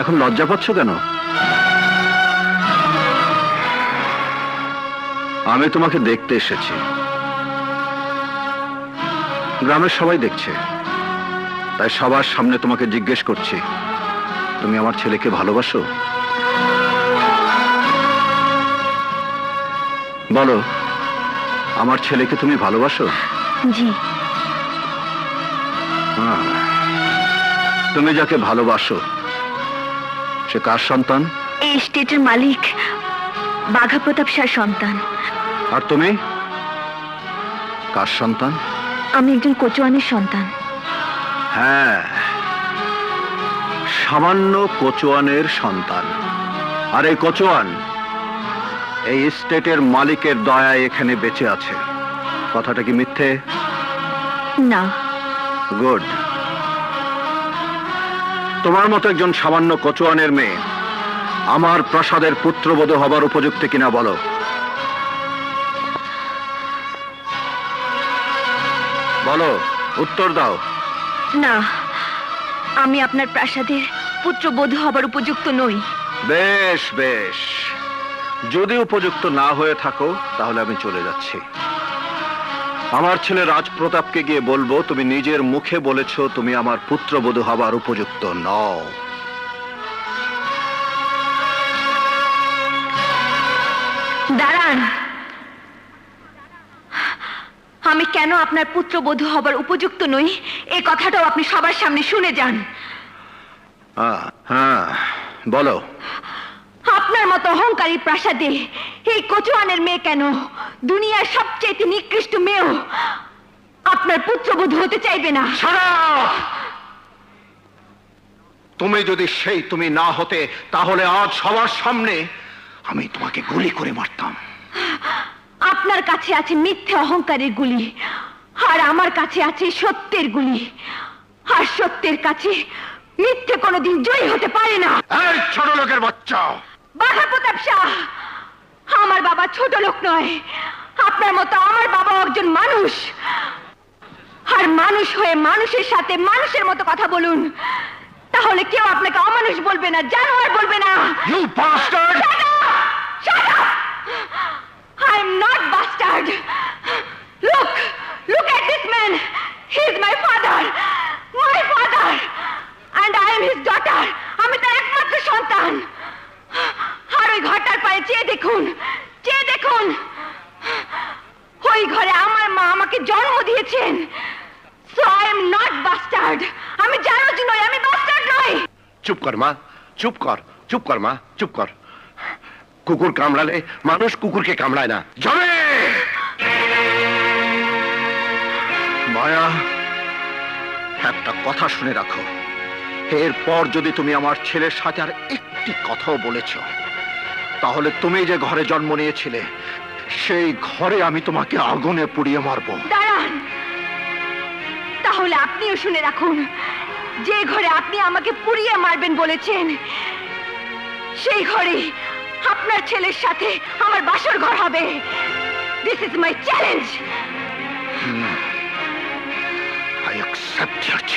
এখন লজ্জা পাচ্ছ কেন? আমি তোমাকে দেখতে এসেছি। গ্রামের সবাই দেখছে। তাই সবার সামনে তোমাকে জিজ্ঞেস করছি তুমি আমার ছেলেকে ভালোবাসো? বলো আমার ছেলেকে তুমি ভালোবাসো? জি। তুমি যাকে ভালোবাসো সে কার সন্তান? এই স্টেটের মালিক বাঘা প্রতাপ শাহ সন্তান। আর তুমি? কার সন্তান? আমি একজন কোচোয়ানের সন্তান। হ্যাঁ। সামান্য কোচোয়ানের সন্তান। আর এই কোচোয়ান এই স্টেটের মালিকের দয়ায় এখানে বেঁচে আছে। কথাটা কি মিথ্যে? না। গুড। তোমার মতো একজন সামান্য কোচোয়ানের মেয়ে আমার প্রাসাদের পুত্রবধূ হবার উপযুক্ত কিনা বলো? বলো উত্তর দাও। না আমি আপনার প্রাসাদের পুত্রবধূ হবার উপযুক্ত নই। বেশ বেশ। যদি উপযুক্ত না হয়ে থাকো তাহলে আমি চলে যাচ্ছি। আমার ছেলে রাজপ্রতাপকে গিয়ে বলব তুমি নিজের মুখে বলেছ তুমি আমার পুত্রবধূ হবার উপযুক্ত নও। দাঁড়ান। আমি কেন আপনার পুত্রবধূ হবার উপযুক্ত নই? এই কথাটাও আপনি সবার সামনে শুনে যান। হ্যাঁ বলো। আপনার মতো অহংকারী প্রাসাদে এই কচুয়ানের মেয়ে কেন? দুনিয়ার সবচেয়ে নিকৃষ্ট মেয়েও আপনার পুত্রবধূ হতে চাইবে না। তুমি যদি সেই তুমি না হতে তাহলে আজ সবার সামনে আমি তোমাকে গুলি করে মারতাম। আপনার কাছে আছে মিথ্যে অহংকারের গুলি আর আমার কাছে আছে সত্যের গুলি আর সত্যের কাছে মিথ্যে কোনোদিন জয়ী হতে পারে না। এই ছোট লোকের বাচ্চা! বাঘা প্রতাপ শাহ আমার বাবা ছোট লোক নয় আপনার মতো আমার বাবা একজন মানুষ আর মানুষ হয়ে মানুষের সাথে মানুষের মতো কথা বলুন তাহলে কেউ আপনাকে অমানুষ বলবে না জানোয়ার বলবে না you bastard Shut up! I'm not bastard. Look, look at this man. He's my father. My father. And I am his daughter. আমি তার একমাত্র সন্তান ঘরটার পায়ে চেয়ে দেখুন চেয়ে দেখুন। ওই ঘরে আমার মা আমাকে জন্ম দিয়েছেন। আমি নই, আমি চুপ কর মা, চুপ কর চুপ কর মা, চুপ কর। কুকুর কামড়ালে মানুষ কুকুরকে কামড়ায় না। যাবে মায়া, একটা কথা শুনে রাখো। এরপর যদি তুমি আমার ছেলের সাথে আর একটি কথাও বলেছ তাহলে তুমি যে ঘরে জন্ম নিয়েছিলে সেই ঘরে আমি তোমাকে আগুনে পুড়িয়ে মারবো। দাঁড়ান। তাহলে আপনিও শুনে রাখুন যে ঘরে আপনি আমাকে পুড়িয়ে মারবেন বলেছেন সেই ঘরে আপনার ছেলের সাথে আমার বাসর ঘর হবে। This is my challenge I accept challenge